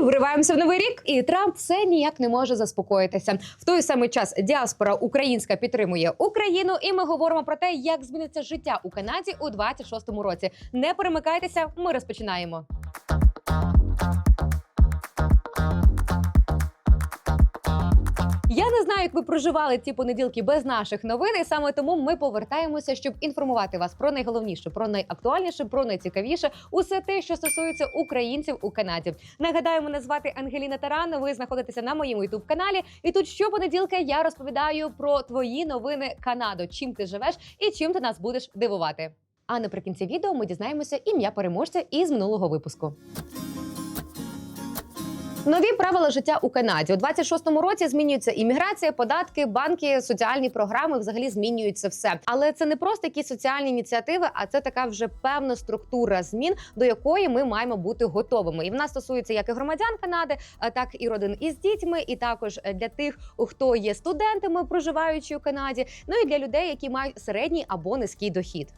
Вриваємося в новий рік, і Трамп все ніяк не може заспокоїтися. В той самий час діаспора українська підтримує Україну, і ми говоримо про те, як зміниться життя у Канаді у 26-му році. Не перемикайтеся, ми розпочинаємо. Я не знаю, як ви проживали ці понеділки без наших новин. І саме тому ми повертаємося, щоб інформувати вас про найголовніше, про найактуальніше, про найцікавіше, усе те, що стосується українців у Канаді. Нагадаю, мене звати Ангеліна Таран. Ви знаходитеся на моєму ютуб каналі. І тут щопонеділка я розповідаю про твої новини Канаду, чим ти живеш і чим ти нас будеш дивувати. А наприкінці відео ми дізнаємося ім'я переможця із минулого випуску. Нові правила життя у Канаді у 26-му році змінюється імміграція, податки, банки, соціальні програми. Взагалі змінюється все. Але це не просто якісь соціальні ініціативи, а це така вже певна структура змін, до якої ми маємо бути готовими. І вона стосується як і громадян Канади, так і родин із дітьми, і також для тих, хто є студентами, проживаючи у Канаді. Ну і для людей, які мають середній або низький дохід.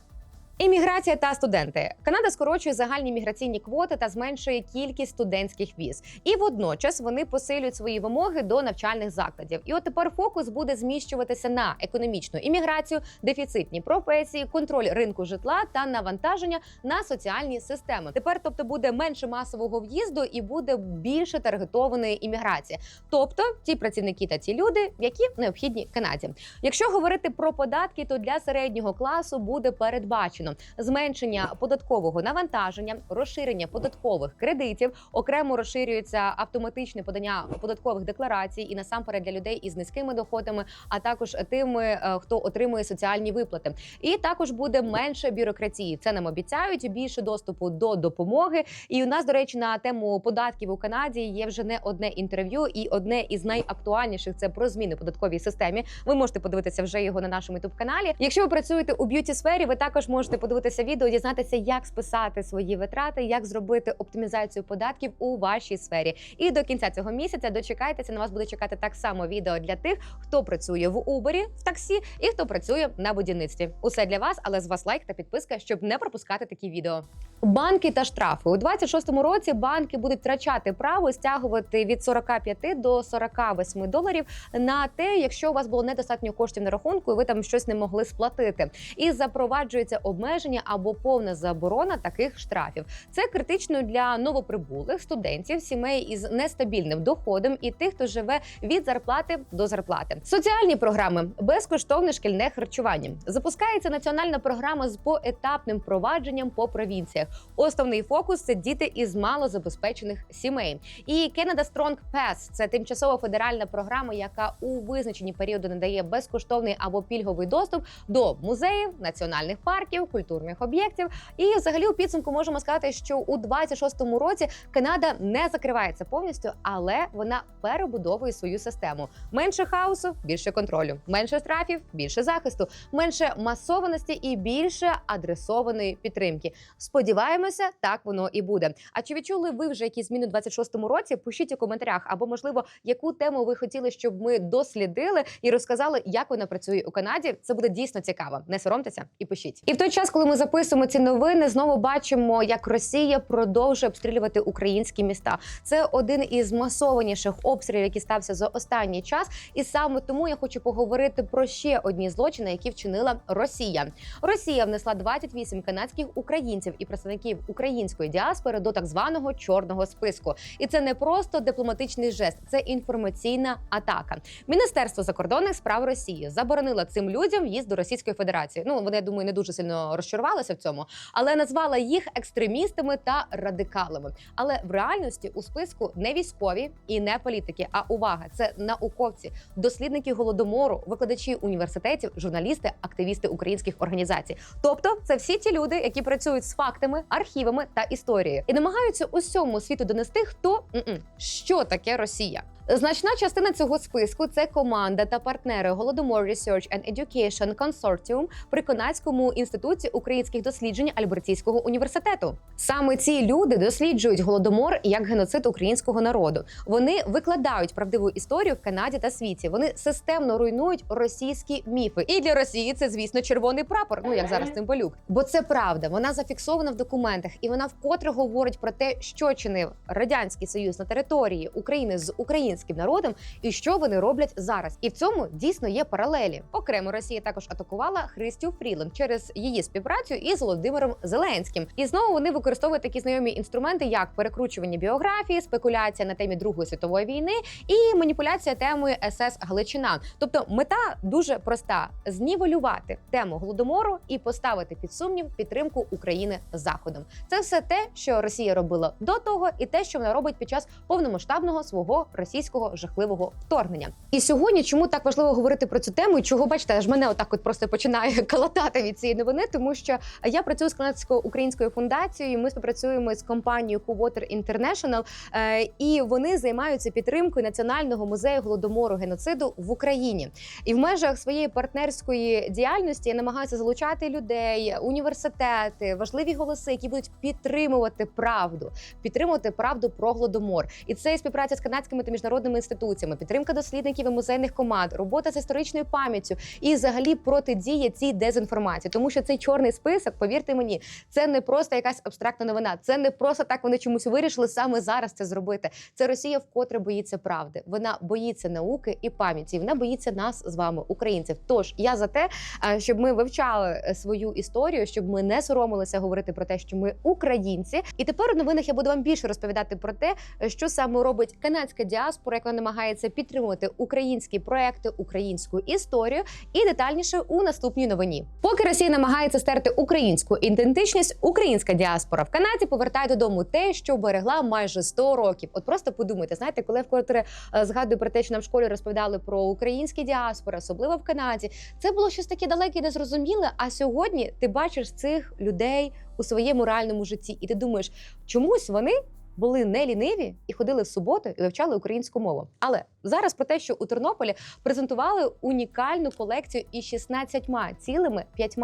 Імміграція та студенти. Канада скорочує загальні міграційні квоти та зменшує кількість студентських віз. І водночас вони посилюють свої вимоги до навчальних закладів. І от тепер фокус буде зміщуватися на економічну імміграцію, дефіцитні професії, контроль ринку житла та навантаження на соціальні системи. Тепер, тобто, буде менше масового в'їзду і буде більше таргетованої імміграції. Тобто ті працівники та ті люди, які необхідні Канаді. Якщо говорити про податки, то для середнього класу буде передбачено зменшення податкового навантаження, розширення податкових кредитів, окремо розширюється автоматичне подання податкових декларацій і насамперед для людей із низькими доходами, а також тими, е, хто отримує соціальні виплати. І також буде менше бюрократії. Це нам обіцяють більше доступу до допомоги. І у нас, до речі, на тему податків у Канаді є вже не одне інтерв'ю, і одне із найактуальніших це про зміни податковій системі. Ви можете подивитися вже його на нашому youtube каналі. Якщо ви працюєте у б'юті сфері, ви також можете подивитися відео, дізнатися, як списати свої витрати, як зробити оптимізацію податків у вашій сфері. І до кінця цього місяця дочекайтеся. На вас буде чекати так само відео для тих, хто працює в Uber, в таксі і хто працює на будівництві. Усе для вас, але з вас лайк та підписка, щоб не пропускати такі відео. Банки та штрафи у 26-му році банки будуть втрачати право стягувати від 45 до 48 доларів на те, якщо у вас було недостатньо коштів на рахунку, і ви там щось не могли сплатити. І запроваджується обмеження або повна заборона таких штрафів. Це критично для новоприбулих студентів, сімей із нестабільним доходом і тих, хто живе від зарплати до зарплати. Соціальні програми безкоштовне шкільне харчування. Запускається національна програма з поетапним провадженням по провінціях. Основний фокус це діти із малозабезпечених сімей. І Canada Strong Pass – це тимчасова федеральна програма, яка у визначені періоди надає безкоштовний або пільговий доступ до музеїв, національних парків, культурних об'єктів. І взагалі у підсумку можемо сказати, що у 26-му році Канада не закривається повністю, але вона перебудовує свою систему. Менше хаосу, більше контролю, менше штрафів, більше захисту, менше масованості і більше адресованої підтримки. Сподіваємося, так воно і буде. А чи відчули ви вже якісь зміни у 26-му році? Пишіть у коментарях, або можливо, яку тему ви хотіли, щоб ми дослідили і розказали, як вона працює у Канаді. Це буде дійсно цікаво. Не соромтеся і пишіть. І в той час, коли ми записуємо ці новини, знову бачимо, як Росія продовжує обстрілювати українські міста. Це один із масованіших обстрілів, який стався за останній час. І саме тому я хочу поговорити про ще одні злочини, які вчинила Росія. Росія внесла 28 канадських українців і представників української діаспори до так званого чорного списку. І це не просто дипломатичний жест, це інформаційна атака. Міністерство закордонних справ Росії заборонило цим людям в'їзд до Російської Федерації. Ну вони я думаю, не дуже сильно розчарувалися в цьому, але назвала їх екстремістами та радикалами. Але в реальності у списку не військові і не політики. А увага, це науковці, дослідники голодомору, викладачі університетів, журналісти, активісти українських організацій. Тобто, це всі ті люди, які працюють з фактами, архівами та історією, і намагаються усьому світу донести, хто м-м, що таке Росія. Значна частина цього списку це команда та партнери Голодомор Research and Education Consortium при Канадському інституті українських досліджень Альбертійського університету. Саме ці люди досліджують голодомор як геноцид українського народу. Вони викладають правдиву історію в Канаді та світі. Вони системно руйнують російські міфи. І для Росії це, звісно, червоний прапор. Ну як зараз Цимбалюк. Бо це правда. Вона зафіксована в документах, і вона вкотре говорить про те, що чинив радянський союз на території України з українським народом, і що вони роблять зараз. І в цьому дійсно є паралелі. Окремо Росія також атакувала Христю Фріленд через її співпрацю із Володимиром Зеленським. І знову вони використовують такі знайомі інструменти, як перекручування біографії, спекуляція на темі Другої світової війни і маніпуляція темою СС Галичина. Тобто мета дуже проста: знівелювати тему голодомору і поставити під сумнів підтримку України заходом. Це все те, що Росія робила до того, і те, що вона робить під час повномасштабного свого російського жахливого вторгнення. І сьогодні, чому так важливо говорити про цю тему, і чого бачите, аж мене отак от просто починає калатати від цієї новини, тому що я працюю з канадсько-українською фундацією. Ми співпрацюємо з компанією Cowater International, е, і вони займаються підтримкою національного музею голодомору геноциду в Україні. І в межах своєї партнерської діяльності я намагаюся залучати людей, університети, важливі голоси, які будуть підтримувати правду, підтримувати правду про голодомор. І це і співпраця з канадськими та міжнародними інституціями, підтримка дослідників і музейних команд, робота з історичною пам'яттю і, взагалі, протидія цій дезінформації, тому що цей чорний список, повірте мені, це не просто якась абстрактна новина. Це не просто так вони чомусь вирішили саме зараз це зробити. Це Росія вкотре боїться правди. Вона боїться науки і пам'яті. Вона боїться нас з вами, українців. Тож я за те, е, щоб ми вивчали е, свою історію, щоб ми не соромилися говорити про те, що ми українці. І тепер у новинах я буду вам більше розповідати про те, е, що саме робить канадська діаспора, як вона намагається підтримувати українські проекти, українську історію, і детальніше у наступній новині. Поки Росія намагається стерти українську ідентичність, українська діаспора в Канаді повертає додому те, що берегла майже 100 років. От просто подумайте, знаєте, коли я вкотре е, згадую про те, що нам в школі розповідали про українські діаспори, особливо в Канаді, це було щось таке далеке і незрозуміле. А сьогодні ти бачиш цих людей у своєму реальному житті, і ти думаєш, чомусь вони. Були не ліниві і ходили в суботу і вивчали українську мову. Але зараз про те, що у Тернополі презентували унікальну колекцію із 16 цілими 5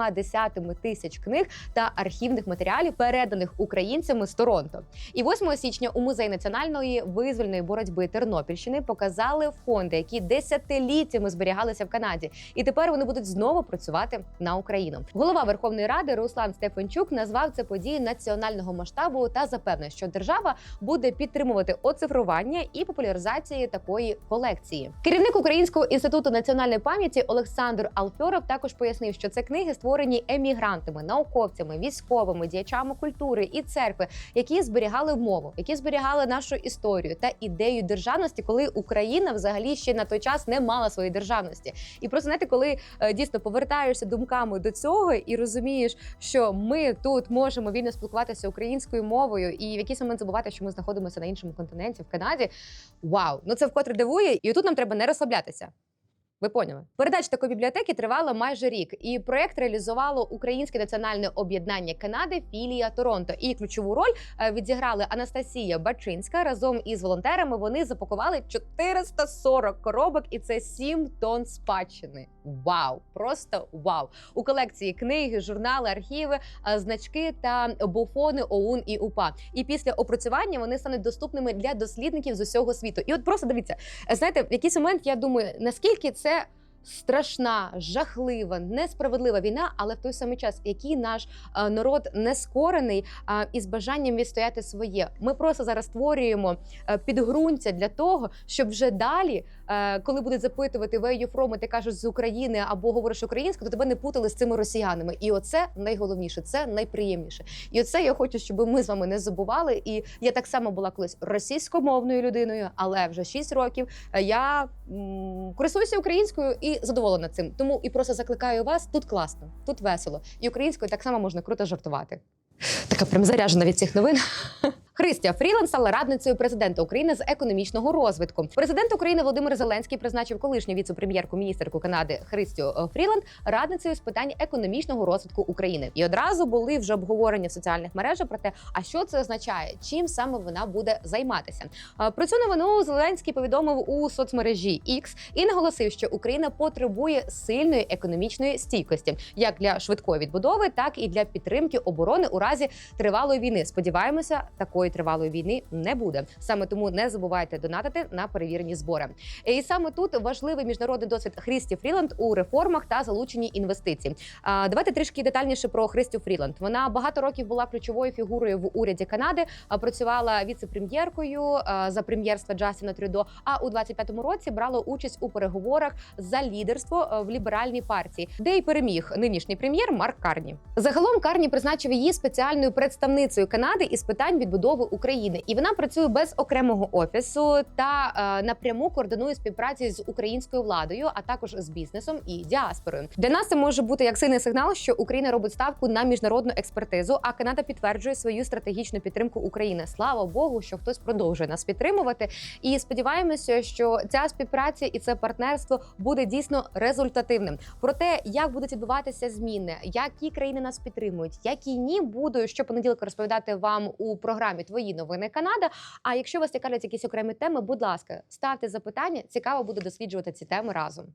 тисяч книг та архівних матеріалів, переданих українцями з Торонто. І 8 січня у музей національної визвольної боротьби Тернопільщини показали фонди, які десятиліттями зберігалися в Канаді, і тепер вони будуть знову працювати на Україну. Голова Верховної Ради Руслан Стефанчук назвав це подією національного масштабу та запевнив, що держава буде підтримувати оцифрування і популяризації такої колекції. Керівник Українського інституту національної пам'яті Олександр Алфьоров також пояснив, що це книги створені емігрантами, науковцями, військовими, діячами культури і церкви, які зберігали мову, які зберігали нашу історію та ідею державності, коли Україна взагалі ще на той час не мала своєї державності. І просто знаєте, коли е, дійсно повертаєшся думками до цього і розумієш, що ми тут можемо вільно спілкуватися українською мовою, і в якийсь момент забувати, що ми знаходимося на іншому континенті в Канаді. Вау, ну це вкотре дивує, і тут нам треба не розслаблятися. Ви поняли? Передача такої бібліотеки тривала майже рік, і проект реалізувало Українське національне об'єднання Канади, філія Торонто. І ключову роль е, відіграли Анастасія Бачинська разом із волонтерами. Вони запакували 440 коробок, і це 7 тонн спадщини. Вау! Просто вау! У колекції книги, журнали, архіви, е, значки та буфони ОУН і УПА. І після опрацювання вони стануть доступними для дослідників з усього світу. І от просто дивіться, е, знаєте, в якийсь момент я думаю, наскільки це страшна, жахлива, несправедлива війна, але в той самий час, який наш е, народ нескорений а, із бажанням відстояти своє. Ми просто зараз створюємо е, підґрунтя для того, щоб вже далі, коли будуть запитувати where you from, і ти кажеш з України або говориш українською, то тебе не путали з цими росіянами. І оце найголовніше, це найприємніше. І оце я хочу, щоб ми з вами не забували. І я так само була колись російськомовною людиною, але вже 6 років е, я м, користуюся українською і задоволена цим. Тому і просто закликаю вас тут класно, тут весело. І українською так само можна круто жартувати. Така прям заряжена від цих новин. Христя Фріланд стала радницею президента України з економічного розвитку. Президент України Володимир Зеленський призначив колишню віце-прем'єрку міністерку Канади Христю е, Фріланд радницею з питань економічного розвитку України. І одразу були вже обговорення в соціальних мережах про те, а що це означає, чим саме вона буде займатися. Е, Про цю новину Зеленський повідомив у соцмережі X і наголосив, що Україна потребує сильної економічної стійкості як для швидкої відбудови, так і для підтримки оборони у разі тривалої війни. Сподіваємося, такої тривалої війни не буде. Саме тому не забувайте донатити на перевірені збори. І саме тут важливий міжнародний досвід Христі Фріланд у реформах та залученні інвестицій. Давайте трішки детальніше про Христю Фріланд. Вона багато років була ключовою фігурою в уряді Канади. Працювала віце-прем'єркою за прем'єрства Джастіна Трюдо. А у 25-му році брала участь у переговорах за лідерство в ліберальній партії, де й переміг нинішній прем'єр Марк Карні. Загалом Карні призначив її спеціальною представницею Канади із питань відбудови України, і вона працює без окремого офісу та е, напряму координує співпраці з українською владою, а також з бізнесом і діаспорою. Для нас це може бути як сильний сигнал, що Україна робить ставку на міжнародну експертизу, а Канада підтверджує свою стратегічну підтримку України. Слава Богу, що хтось продовжує нас підтримувати. І сподіваємося, що ця співпраця і це партнерство буде дійсно результативним. Про те, як будуть відбуватися зміни, які країни нас підтримують, які ні, буду щопонеділка розповідати вам у програмі Твої новини Канада. А якщо вас цікавлять якісь окремі теми, будь ласка, ставте запитання. Цікаво буде досліджувати ці теми разом.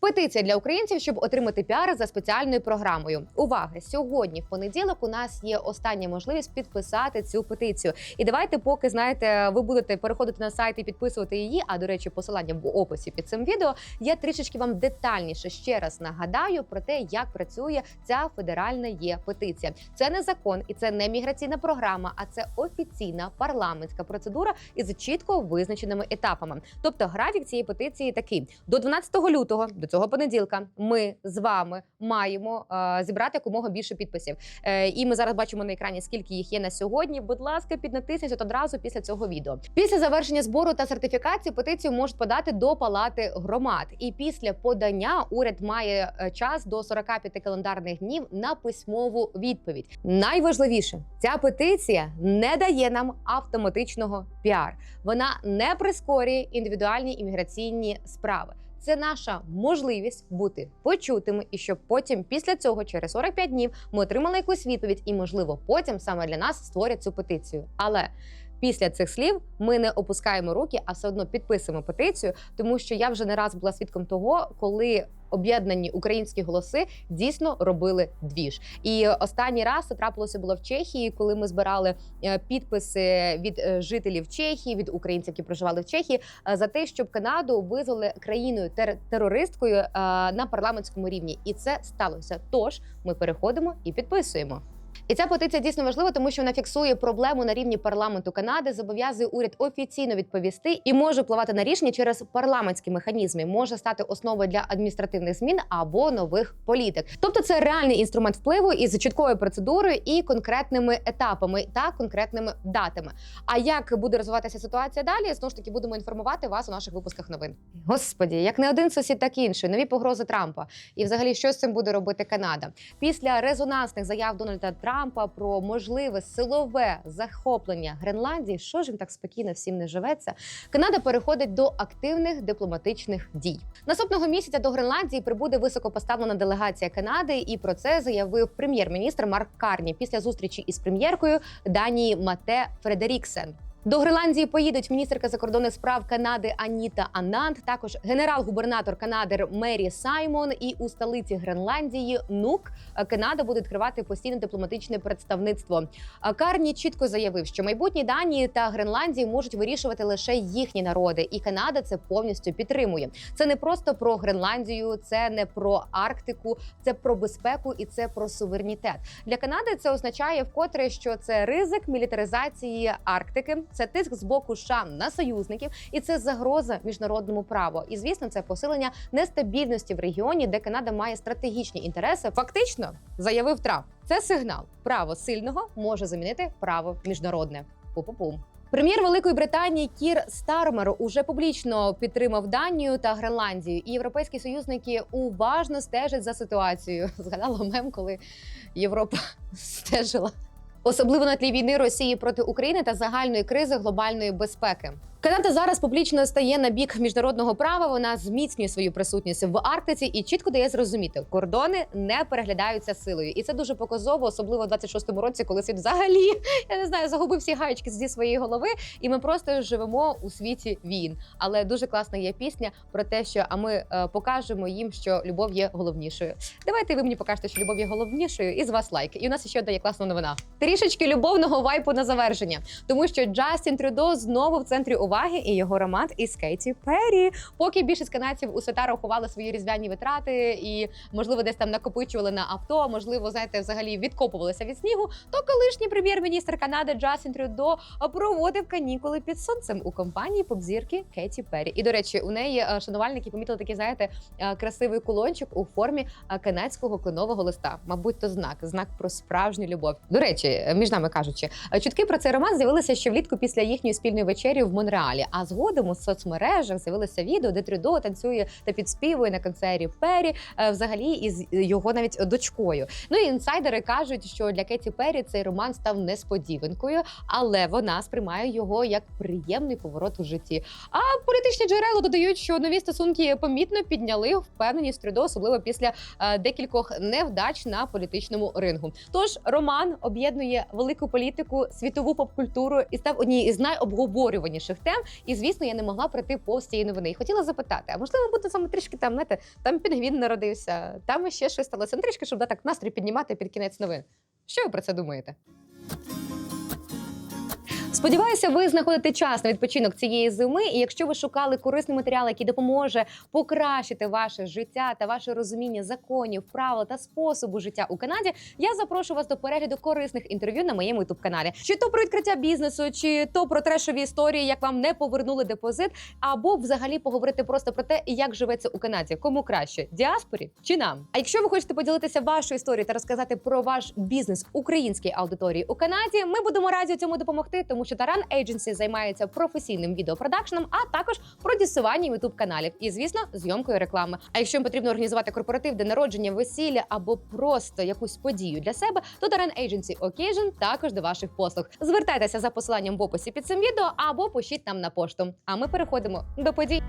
Петиція для українців, щоб отримати піар за спеціальною програмою. Увага! Сьогодні, в понеділок, у нас є остання можливість підписати цю петицію. І давайте, поки знаєте, ви будете переходити на сайт і підписувати її. А до речі, посилання в описі під цим відео. Я трішечки вам детальніше ще раз нагадаю про те, як працює ця федеральна є петиція. Це не закон і це не міграційна програма, а це офіційна парламентська процедура із чітко визначеними етапами. Тобто, графік цієї петиції такий: до 12 лютого, до цього понеділка, ми з вами маємо е, зібрати якомога більше підписів. Е, і ми зараз бачимо на екрані, скільки їх є на сьогодні. Будь ласка, піднатисніть одразу після цього відео. Після завершення збору та сертифікації петицію можуть подати до палати громад. І після подання уряд має е, час до 45 календарних днів на письмову відповідь. Найважливіше, ця петиція не дає нам автоматичного піар. Вона не прискорює індивідуальні імміграційні справи. Це наша можливість бути почутими, і щоб потім, після цього, через 45 днів, ми отримали якусь відповідь, і можливо, потім саме для нас створять цю петицію. Але після цих слів ми не опускаємо руки, а все одно підписуємо петицію, тому що я вже не раз була свідком того, коли об'єднані українські голоси дійсно робили двіж. І останній раз це трапилося було в Чехії, коли ми збирали е, підписи від е, жителів Чехії, від українців, які проживали в Чехії, е, за те, щоб Канаду визвали країною тер- терористкою на парламентському рівні, і це сталося. Тож ми переходимо і підписуємо. І ця петиція дійсно важлива, тому що вона фіксує проблему на рівні парламенту Канади, зобов'язує уряд офіційно відповісти і може впливати на рішення через парламентські механізми, може стати основою для адміністративних змін або нових політик. Тобто, це реальний інструмент впливу із чіткою процедурою і конкретними етапами та конкретними датами. А як буде розвиватися ситуація далі? Знову ж таки будемо інформувати вас у наших випусках новин. Господі, як не один сусід, так і інший. Нові погрози Трампа. І взагалі, що з цим буде робити Канада після резонансних заяв Дональда Трампа про можливе силове захоплення Гренландії. Що ж їм так спокійно всім не живеться? Канада переходить до активних дипломатичних дій. Наступного місяця до Гренландії прибуде високопоставлена делегація Канади, і про це заявив прем'єр-міністр Марк Карні після зустрічі із прем'єркою Данії Мате Фредеріксен. До Гренландії поїдуть міністерка закордонних справ Канади Аніта Анант, також генерал-губернатор Канади Мері Саймон. І у столиці Гренландії Нук е, Канада буде відкривати постійне дипломатичне представництво. А Карні чітко заявив, що майбутні Данії та Гренландії можуть вирішувати лише їхні народи, і Канада це повністю підтримує. Це не просто про Гренландію, це не про Арктику, це про безпеку і це про суверенітет. Для Канади це означає вкотре, що це ризик мілітаризації Арктики, це тиск з боку США на союзників, і це загроза міжнародному праву. І звісно, це посилення нестабільності в регіоні, де Канада має стратегічні інтереси. Фактично заявив Трамп. Це сигнал. Право сильного може замінити право міжнародне. Пу-пу-пум. Прем'єр Великої Британії Кір Стармер уже публічно підтримав Данію та Гренландію. І європейські союзники уважно стежать за ситуацією. Згадала мем, коли Європа стежила особливо на тлі війни Росії проти України та загальної кризи глобальної безпеки. Канада зараз публічно стає на бік міжнародного права. Вона зміцнює свою присутність в Арктиці і чітко дає зрозуміти, кордони не переглядаються силою, і це дуже показово, особливо в 26-му році, коли світ взагалі я не знаю, загубив всі гаєчки зі своєї голови, і ми просто живемо у світі війн. Але дуже класна є пісня про те, що а ми е, покажемо їм, що любов є головнішою. Давайте ви мені покажете, що любов є головнішою, і з вас лайк. І у нас ще одна є класна новина. Трішечки любовного вайпу на завершення, тому що Джастін Трюдо знову в центрі уваги і його роман із Кейті Перрі. Поки більшість канадців у свята рахували свої різдвяні витрати і, можливо, десь там накопичували на авто, можливо, знаєте, взагалі відкопувалися від снігу. То колишній прем'єр-міністр Канади Джастін Трюдо проводив канікули під сонцем у компанії попзірки Кеті Перрі. І до речі, у неї е, шанувальники помітили такий, знаєте, е, красивий кулончик у формі е, канадського кленового листа. Мабуть, то знак, знак про справжню любов. До речі, між нами кажучи, чутки про цей роман з'явилися ще влітку після їхньої спільної вечері в Монреалі. А згодом у соцмережах з'явилося відео, де Трюдо танцює та підспівує на концерті Перрі, е, взагалі із його навіть дочкою. Ну і інсайдери кажуть, що для Кеті Перрі цей роман став несподіванкою, але вона сприймає його як приємний поворот у житті. А політичні джерела додають, що нові стосунки помітно підняли впевненість Трюдо, особливо після е, декількох невдач на політичному рингу. Тож роман об'єднує велику політику, світову попкультуру і став однією із найобговорюваніших тем. І звісно, я не могла пройти повз цієї новини. І хотіла запитати: а можливо, буде саме трішки там, знаєте, там пінгвін народився, там ще щось сталося. Ну, трішки, щоб да, так настрій піднімати під кінець новин. Що ви про це думаєте? Сподіваюся, ви знаходите час на відпочинок цієї зими. І якщо ви шукали корисний матеріал, який допоможе покращити ваше життя та ваше розуміння законів, правил та способу життя у Канаді, я запрошую вас до перегляду корисних інтерв'ю на моєму youtube каналі. Чи то про відкриття бізнесу, чи то про трешові історії, як вам не повернули депозит, або взагалі поговорити просто про те, як живеться у Канаді, кому краще діаспорі чи нам. А якщо ви хочете поділитися вашою історією та розказати про ваш бізнес українській аудиторії у Канаді, ми будемо раді цьому допомогти, тому що Таран Agency займається професійним відеопродакшеном, а також продюсуванням youtube каналів і, звісно, зйомкою реклами. А якщо їм потрібно організувати корпоратив, де народження, весілля або просто якусь подію для себе, то Таран Agency Occasion також до ваших послуг. Звертайтеся за посиланням в описі під цим відео або пишіть нам на пошту. А ми переходимо до подій.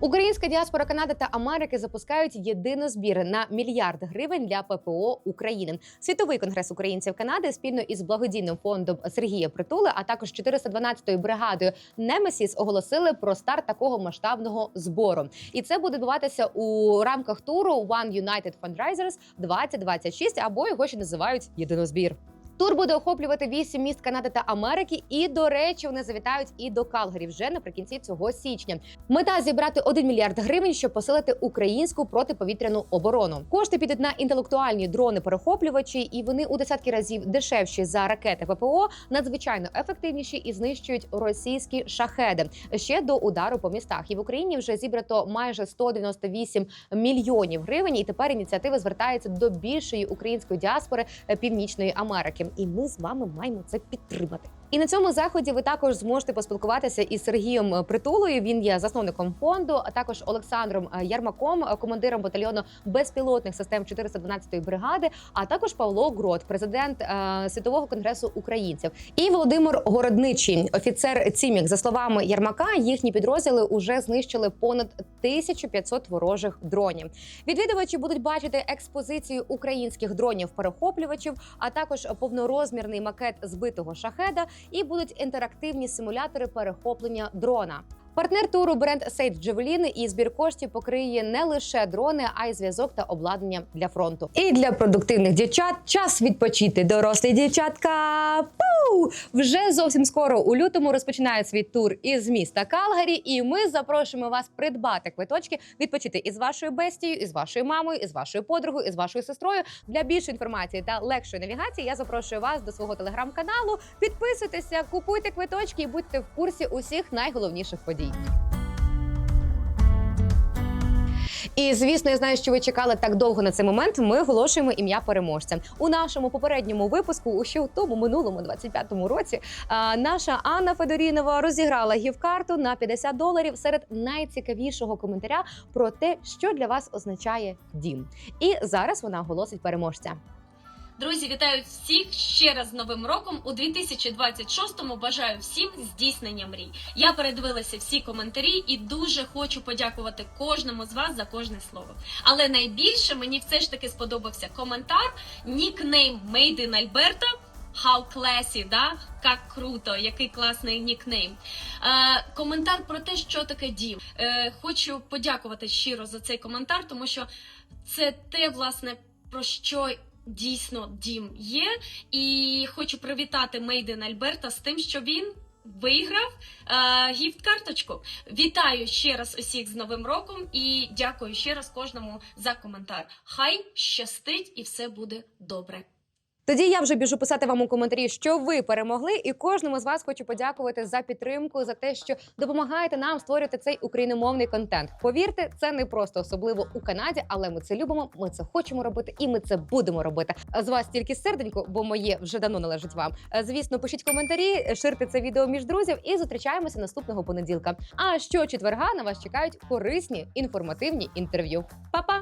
Українська діаспора Канади та Америки запускають єдинозбір на мільярд гривень для ППО України. Світовий конгрес українців Канади спільно із благодійним фондом Сергія Притули, а також 412-ю бригадою Немесіс оголосили про старт такого масштабного збору. І це буде відбуватися у рамках туру One United Fundraisers 2026, або його ще називають єдинозбір. Тур буде охоплювати вісім міст Канади та Америки. І, до речі, вони завітають і до Калгарі вже наприкінці цього січня. Мета зібрати 1 мільярд гривень, щоб посилити українську протиповітряну оборону. Кошти підуть на інтелектуальні дрони-перехоплювачі, і вони у десятки разів дешевші за ракети ППО, надзвичайно ефективніші і знищують російські шахеди ще до удару по містах. І в Україні вже зібрато майже 198 мільйонів гривень. І тепер ініціатива звертається до більшої української діаспори е, Північної Америки. І ми з вами маємо це підтримати. І на цьому заході ви також зможете поспілкуватися із Сергієм Притулою. Він є засновником фонду, а також Олександром Ярмаком, командиром батальйону безпілотних систем 412-ї бригади, а також Павло Грот, президент е, світового конгресу українців, і Володимир Городничий, офіцер Цімік. За словами Ярмака, їхні підрозділи вже знищили понад 1500 ворожих дронів. Відвідувачі будуть бачити експозицію українських дронів-перехоплювачів, а також повнорозмірний макет збитого шахеда і будуть інтерактивні симулятори перехоплення дрона. Партнер туру бренд Sage Javelin і збір коштів покриє не лише дрони, а й зв'язок та обладнання для фронту. І для продуктивних дівчат час відпочити. Дорослі дівчатка. Пу! Вже зовсім скоро у лютому розпочинають свій тур із міста Калгарі, і ми запрошуємо вас придбати квиточки, відпочити із вашою бестією, із вашою мамою, із вашою подругою, із вашою сестрою. Для більшої інформації та легшої навігації я запрошую вас до свого телеграм-каналу. Підписуйтеся, купуйте квиточки і будьте в курсі усіх найголовніших подій. І звісно, я знаю, що ви чекали так довго на цей момент. Ми оголошуємо ім'я переможця у нашому попередньому випуску. У ще в тому минулому 25-му році наша Анна Федорінова розіграла гів-карту на 50 доларів серед найцікавішого коментаря про те, що для вас означає дім. І зараз вона оголосить переможця. Друзі, вітаю всіх ще раз з Новим роком. У 2026-му бажаю всім здійснення мрій. Я передивилася всі коментарі і дуже хочу подякувати кожному з вас за кожне слово. Але найбільше мені все ж таки сподобався коментар нікнейм in Alberta. How classy, да? Как круто, який класний нікнейм. Е, коментар про те, що таке дім. Е, хочу подякувати щиро за цей коментар, тому що це те, власне, про що дійсно дім є. І хочу привітати Мейден Альберта з тим, що він. Виграв е, гіфт-карточку. Вітаю ще раз усіх з Новим роком і дякую ще раз кожному за коментар. Хай щастить і все буде добре. Тоді я вже біжу писати вам у коментарі, що ви перемогли, і кожному з вас хочу подякувати за підтримку, за те, що допомагаєте нам створювати цей україномовний контент. Повірте, це не просто особливо у Канаді, але ми це любимо, ми це хочемо робити, і ми це будемо робити. З вас тільки серденько, бо моє вже давно належить вам. Звісно, пишіть коментарі, ширте це відео між друзів і зустрічаємося наступного понеділка. А що четверга на вас чекають корисні інформативні інтерв'ю. Па-па!